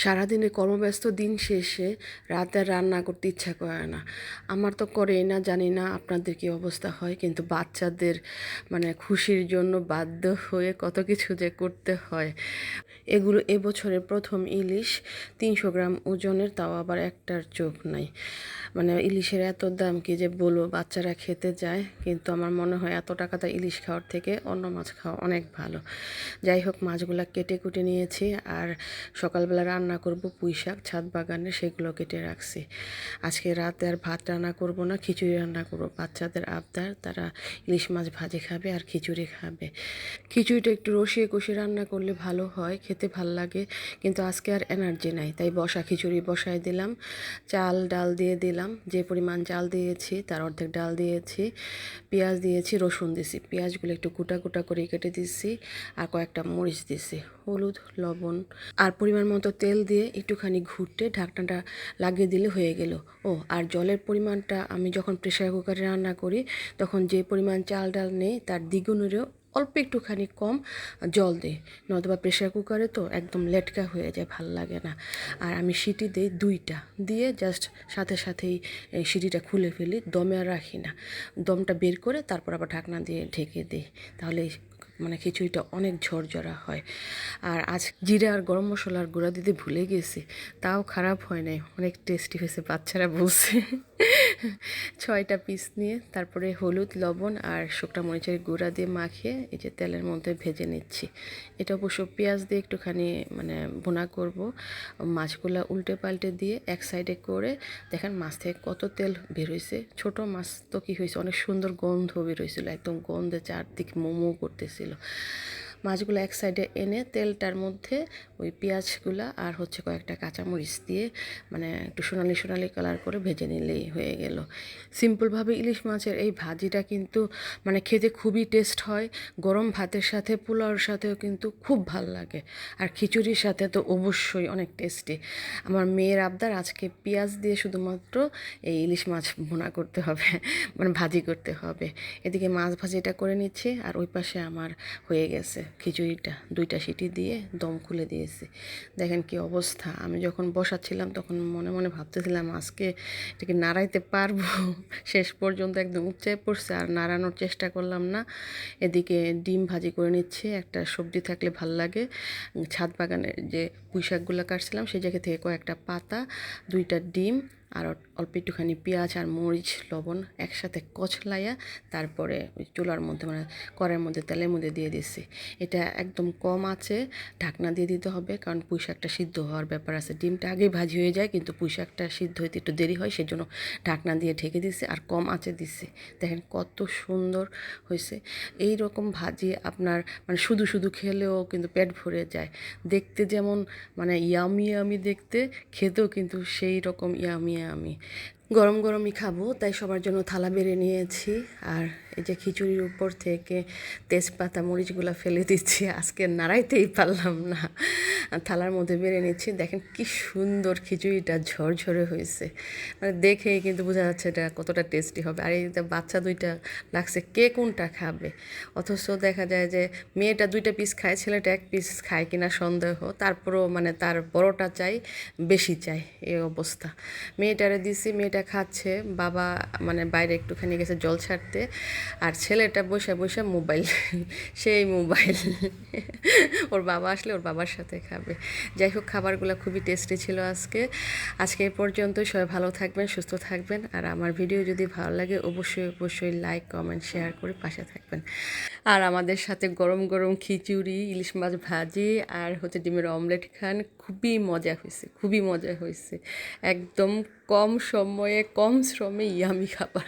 সারাদিনে কর্মব্যস্ত দিন শেষে রাতে রান্না করতে ইচ্ছা করে না। আমার তো করেই না, জানি না আপনাদের কি অবস্থা হয়, কিন্তু বাচ্চাদের মানে খুশির জন্য বাধ্য হয়ে কত কিছু যে করতে হয়। এগুলো এবছরের প্রথম ইলিশ, তিনশো গ্রাম ওজনের, তাও আবার একটার চোখ নাই। মানে ইলিশের এত দাম কি যে বলব, বাচ্চারা খেতে যায়, কিন্তু আমার মনে হয় এত টাকাতে ইলিশ খাওয়ার থেকে অন্য মাছ খাওয়া অনেক ভালো। যাই হোক, মাছগুলো কেটে কুটে নিয়েছি, আর সকালবেলা রান্না করব পুঁই শাক, ছাদ বাগানে সেগুলো কেটে রাখছি। আজকে রাতে আর ভাত রান্না করব না, খিচুড়ি রান্না করব। বাচ্চাদের আবদার, তারা ইলিশ মাছ ভাজে খাবে আর খিচুড়ি খাবে। খিচুড়িটা একটু রসিয়ে কষিয়ে রান্না করলে ভালো হয়, খেতে ভালো লাগে, কিন্তু আজকে আর এনার্জি নাই, তাই বসা খিচুড়ি বসায় দিলাম। চাল, ডাল দিয়ে দিলাম। যে পরিমাণ চাল দিয়েছি, তার অর্ধেক ডাল দিয়েছি, পেঁয়াজ দিয়েছি, রসুন দিয়েছি। পেঁয়াজগুলো একটু গোটা গোটা করে কেটে দিচ্ছি আর কয়েকটা মরিচ দিয়েছি, হলুদ, লবণ আর পরিমাণ মতো তেল দিয়ে একটুখানি ঘুরতে ঢাকনাটা লাগিয়ে দিলে হয়ে গেল। ও, আর জলের পরিমাণটা আমি যখন প্রেশার কুকারে রান্না করি, তখন যে পরিমাণ চাল ডাল নেই, তার দ্বিগুণেরও অল্প একটুখানি কম জল দিই নয়তোবা প্রেশার কুকারে তো একদম লেটকা হয়ে যায়, ভালো লাগে না। আর আমি সিটি দিই দুইটা, দিয়ে জাস্ট সাথে সাথেই সিটিটা খুলে ফেলি, দমে আর রাখি না। দমটা বের করে তারপর আবার ঢাকনা দিয়ে ঢেকে দিই, তাহলে মানে খিচুড়িটা অনেক ঝরঝরা হয়। আর আজ জিরা আর গরম মশলার গুঁড়া দিতে ভুলে গেছি, তাও খারাপ হয় নাই, অনেক টেস্টি হয়েছে বাচ্চারা বলছে। ছয়টা পিস নিয়ে, তারপরে হলুদ, লবণ আর শুকনা মরিচের গুঁড়া দিয়ে মাখিয়ে এই যে তেলের মধ্যে ভেজে নিচ্ছি। এটা অবশ্য পেঁয়াজ দিয়ে একটুখানি মানে বোনা করব। মাছগুলো উল্টে পাল্টে দিয়ে এক সাইডে করে, দেখেন মাছ থেকে কত তেল বের হয়েছে ছোটো মাছ তো কী হয়েছে অনেক সুন্দর গন্ধ বের একদম গন্ধে চারদিক মোমো করতেছিল। মাছগুলো এক সাইডে এনে তেলটার মধ্যে ওই পেঁয়াজগুলো আর হচ্ছে কয়েকটা কাঁচামরিচ দিয়ে মানে একটু সোনালি সোনালি কালার করে ভেজে নিলেই হয়ে গেল। সিম্পলভাবে ইলিশ মাছের এই ভাজিটা কিন্তু মানে খেতে খুবই টেস্ট হয়, গরম ভাতের সাথে, পোলাওর সাথেও কিন্তু খুব ভালো লাগে। আর খিচুড়ির সাথে তো অবশ্যই অনেক টেস্টি আমার মেয়ের আবদার আজকে পেঁয়াজ দিয়ে শুধুমাত্র এই ইলিশ মাছ ভুনা করতে হবে মানে ভাজি করতে হবে। এদিকে মাছ ভাজিটা করে নিচ্ছি আর ওই পাশে আমার হয়ে গেছে। খিচুড়িটা, দুইটা সিটি দিয়ে দম খুলে দিয়েছি। দেখেন কি অবস্থা। আমি যখন বসাচ্ছিলাম তখন মনে মনে ভাবতেছিলাম, আজকে এটাকে নাড়াইতে পারব? শেষ পর্যন্ত একদম উপচে পড়ছে, আর নাড়ানোর চেষ্টা করলাম না। এদিকে ডিম ভাজি করে নিচ্ছে, একটা সবজি থাকলে ভালো লাগে। ছাদ বাগানের যে পুঁই শাকগুলো কাটছিলাম, সেই জায়গা থেকে কয়েকটা পাতা, দুইটা ডিম আর অল্প একটুখানি পেঁয়াজ আর মরিচ, লবণ একসাথে কচলাইয়া তারপরে ওই চুলার মধ্যে মানে কড়াইয়ের মধ্যে তেলের মধ্যে দিয়ে দিচ্ছি এটা একদম কম আছে, ঢাকনা দিয়ে দিতে হবে কারণ পুঁই শাকটা সিদ্ধ হওয়ার ব্যাপার আছে। ডিমটা আগেই ভাজি হয়ে যায় কিন্তু পুঁই শাকটা সিদ্ধ হইতে একটু দেরি হয়, সেজন্য ঢাকনা দিয়ে ঢেকে দিচ্ছে আর কম আঁচে দিচ্ছে দেখেন কত সুন্দর হয়েছে এই রকম ভাজি আপনার মানে শুধু শুধু খেলেও কিন্তু পেট ভরে যায়। দেখতে যেমন মানে ইয়ামি ইয়ামি দেখতে, খেতেও কিন্তু সেই রকম ইয়ামি আমি গরম গরমই খাব, তাই সবার জন্য থালা বেড়ে নিয়েছি। আর এই যে খিচুড়ির উপর থেকে তেজপাতা, মরিচগুলো ফেলে দিচ্ছি, আজকে নাড়াইতেই পারলাম না। থালার মধ্যে বেড়ে নিচ্ছি, দেখেন কি সুন্দর খিচুড়িটা ঝরঝরে হয়েছে। মানে দেখেই কিন্তু বোঝা যাচ্ছে এটা কতটা টেস্টি হবে। আর এই বাচ্চা দুইটা লাগছে, কে কোনটা খাবে? অথচ দেখা যায় যে মেয়েটা দুইটা পিস খায়, ছেলেটা এক পিস খায় কিনা সন্দেহ। তারপরেও মানে তার বড়টা চাই, বেশি চাই, এই অবস্থা। মেয়েটারে দিছি, মেয়েটা খাচ্ছে, বাবা মানে বাইরে একটুখানি গেছে জল ছাড়তে, আর ছেলেটা বসে বসে মোবাইল, সেই মোবাইল ওর বাবা আসলে ওর বাবার সাথে খাবে। যাই হোক, খাবারগুলো খুবই টেস্টি ছিল আজকে। আজকে এ পর্যন্ত সবাই ভালো থাকবেন, সুস্থ থাকবেন, আর আমার ভিডিও যদি ভালো লাগে, অবশ্যই অবশ্যই লাইক কমেন্ট শেয়ার করে পাশে থাকবেন। আর আমাদের সাথে গরম গরম খিচুড়ি, ইলিশ মাছ ভাজি, আর হচ্ছে ডিমের অমলেট খান, খুবই মজা হয়েছে, খুবই মজা হয়েছে। একদম কম সময়ে কম শ্রমে ইয়ামি খাবার